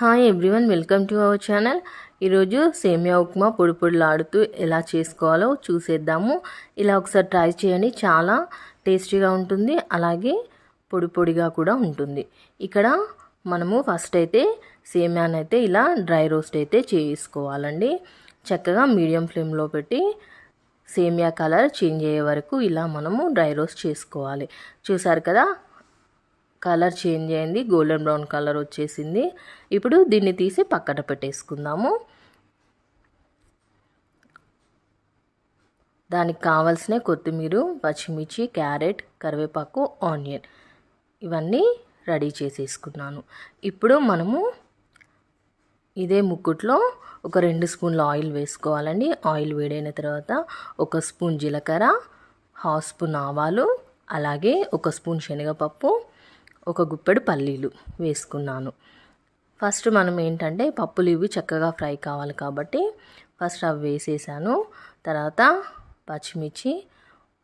Hi everyone welcome to our channel ఈరోజు సేమియా ఉప్మా పొడి పొడిలాడుతూ ఎలా చేసుకోవాలో చూసేద్దాము. ఇలా ఒకసారి ట్రై చేయండి చాలా టేస్టీగా ఉంటుంది అలాగే పొడి పొడిగా కూడా ఉంటుంది. ఇక్కడ మనము ఫస్ట్ అయితే సేమియాని అయితే ఇలా డ్రై రోస్ట్ అయితే చేసుకోవాలండి. చక్కగా మీడియం ఫ్లేమ్లో పెట్టి సేమియా కలర్ చేంజ్ అయ్యే వరకు ఇలా మనము డ్రై రోస్ట్ చేసుకోవాలి. చూసారు కదా కలర్ చేంజ్ అయింది. గోల్డెన్ బ్రౌన్ కలర్ వచ్చేసింది. ఇప్పుడు దీన్ని తీసి పక్కన పెట్టేసుకుందాము. దానికి కావాల్సిన కొత్తిమీర పచ్చిమిర్చి క్యారెట్ కరివేపాకు ఆనియన్ ఇవన్నీ రెడీ చేసేసుకున్నాను. ఇప్పుడు మనము ఇదే ముక్కుట్లో ఒక రెండు స్పూన్ల ఆయిల్ వేసుకోవాలండి. ఆయిల్ వేడైన తర్వాత ఒక స్పూన్ జీలకర్ర హాఫ్ స్పూన్ ఆవాలు అలాగే ఒక స్పూన్ శనగపప్పు ఒక గుప్పెడు పల్లీలు వేసుకున్నాను. ఫస్ట్ మనం ఏంటంటే పప్పులు ఇవి చక్కగా ఫ్రై కావాలి కాబట్టి ఫస్ట్ అవి వేసేసాను. తర్వాత పచ్చిమిర్చి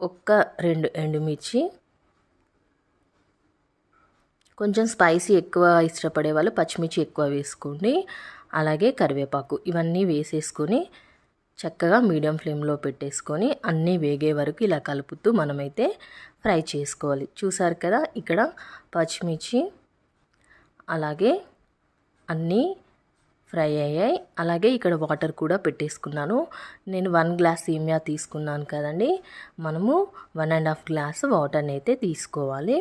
ఒక్క రెండు ఎండుమిర్చి కొంచెం స్పైసీ ఎక్కువ ఇష్టపడే వాళ్ళు పచ్చిమిర్చి ఎక్కువ వేసుకోండి. అలాగే కరివేపాకు ఇవన్నీ వేసేసుకొని చక్కగా మీడియం ఫ్లేమ్లో పెట్టేసుకొని అన్నీ వేగే వరకు ఇలా కలుపుతూ మనమైతే ఫ్రై చేసుకోవాలి. చూసారు కదా ఇక్కడ పచ్చిమిర్చి అలాగే అన్నీ ఫ్రై అయ్యాయి. అలాగే ఇక్కడ వాటర్ కూడా పెట్టేసుకున్నాను. నేను వన్ గ్లాస్ సేమియా తీసుకున్నాను కదండి. మనము వన్ అండ్ హాఫ్ గ్లాస్ వాటర్ని అయితే తీసుకోవాలి.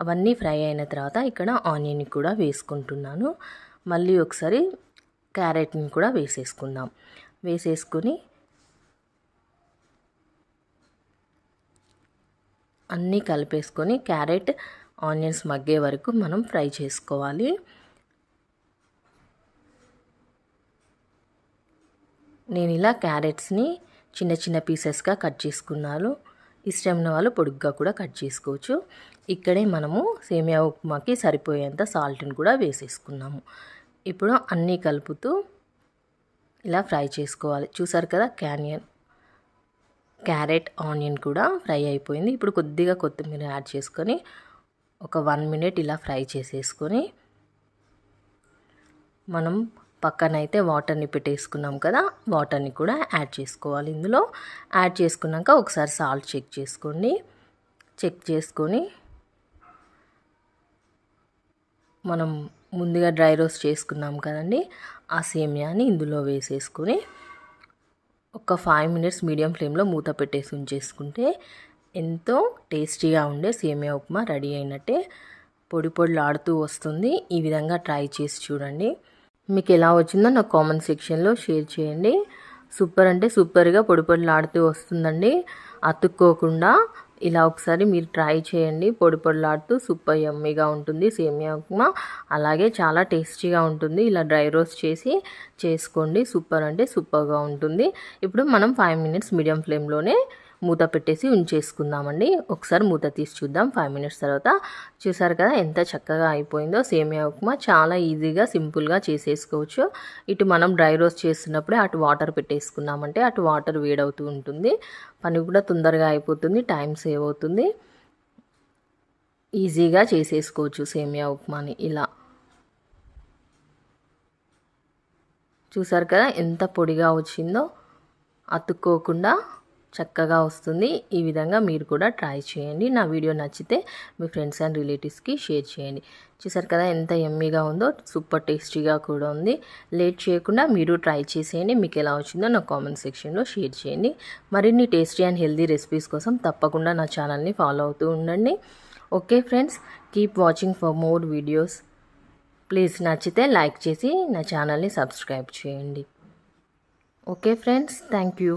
అవన్నీ ఫ్రై అయిన తర్వాత ఇక్కడ ఆనియన్ కూడా వేసుకుంటున్నాను. మళ్ళీ ఒకసారి క్యారెట్ని కూడా వేసేసుకుందాం. వేసేసుకొని అన్నీ కలిపేసుకొని క్యారెట్ ఆనియన్స్ మగ్గే వరకు మనం ఫ్రై చేసుకోవాలి. నేను ఇలా క్యారెట్స్ని చిన్న చిన్న పీసెస్గా కట్ చేసుకున్నాను. ఇష్టం ఉన్న వాళ్ళు పొడుగ్గా కూడా కట్ చేసుకోవచ్చు. ఇక్కడే మనము సేమియా ఉప్మాకి సరిపోయేంత సాల్ట్ని కూడా వేసేసుకున్నాము. ఇప్పుడు అన్నీ కలుపుతూ ఇలా ఫ్రై చేసుకోవాలి. చూసారు కదా క్యానియన్ క్యారెట్ ఆనియన్ కూడా ఫ్రై అయిపోయింది. ఇప్పుడు కొద్దిగా కొత్తిమీర యాడ్ చేసుకొని ఒక వన్ మినిట్ ఇలా ఫ్రై చేసేసుకొని మనం పక్కన అయితే వాటర్ని పెట్టేసుకున్నాం కదా వాటర్ని కూడా యాడ్ చేసుకోవాలి ఇందులో. యాడ్ చేసుకున్నాక ఒకసారి సాల్ట్ చెక్ చేసుకోండి. చెక్ చేసుకొని మనం ముందుగా డ్రై రోస్ట్ చేసుకున్నాం కదండి. ఆ సేమియాని ఇందులో వేసేసుకొని ఒక ఫైవ్ మినిట్స్ మీడియం ఫ్లేమ్లో మూత పెట్టేసి ఉంచేసుకుంటే ఎంతో టేస్టీగా ఉండే సేమియా ఉప్మా రెడీ అయినట్టే పొడి పొడిలాడుతూ వస్తుంది. ఈ విధంగా ట్రై చేసి చూడండి. మీకు ఎలా వచ్చిందో నాకు కామెంట్ సెక్షన్లో షేర్ చేయండి. సూపర్ అంటే సూపర్గా పొడి పొడిలాడుతూ వస్తుందండి. అతుక్కోకుండా ఇలా ఒకసారి మీరు ట్రై చేయండి. పొడి పొడిలాడుతూ సూపర్ యమ్మీగా ఉంటుంది. సేమియా ఉప్మా అలాగే చాలా టేస్టీగా ఉంటుంది. ఇలా డ్రై రోస్ట్ చేసి చేసుకోండి. సూపర్ అంటే సూపర్గా ఉంటుంది. ఇప్పుడు మనం ఫైవ్ మినిట్స్ మీడియం ఫ్లేమ్లోనే మూత పెట్టేసి ఉంచేసుకుందామండి. ఒకసారి మూత తీసి చూద్దాం. ఫైవ్ మినిట్స్ తర్వాత చూసారు కదా ఎంత చక్కగా అయిపోయిందో. సేమియా ఉప్మా చాలా ఈజీగా సింపుల్గా చేసేసుకోవచ్చు. ఇటు మనం డ్రై రోస్ట్ చేస్తున్నప్పుడే అటు వాటర్ పెట్టేసుకున్నామంటే అటు వాటర్ వేడవుతూ ఉంటుంది. పని కూడా తొందరగా అయిపోతుంది. టైం సేవ్ అవుతుంది. ఈజీగా చేసేసుకోవచ్చు సేమియా ఉప్మాని ఇలా. చూసారు కదా ఎంత పొడిగా వచ్చిందో. అతుక్కోకుండా చక్కగా వస్తుంది. ఈ విధంగా మీరు కూడా ట్రై చేయండి. నా వీడియో నచ్చితే మీ ఫ్రెండ్స్ అండ్ రిలేటివ్స్కి షేర్ చేయండి. చూసారు కదా ఎంత ఎమ్మీగా ఉందో సూపర్ టేస్టీగా కూడా ఉంది. లేట్ చేయకుండా మీరు ట్రై చేసేయండి. మీకు ఎలా వచ్చిందో నా కామెంట్ సెక్షన్లో షేర్ చేయండి. మరిన్ని టేస్టీ అండ్ హెల్దీ రెసిపీస్ కోసం తప్పకుండా నా ఛానల్ని ఫాలో అవుతూ ఉండండి. Okay friends keep watching for more videos. Please నచ్చితే లైక్ చేసి నా ఛానల్ని సబ్స్క్రైబ్ చేయండి. Okay friends thank you.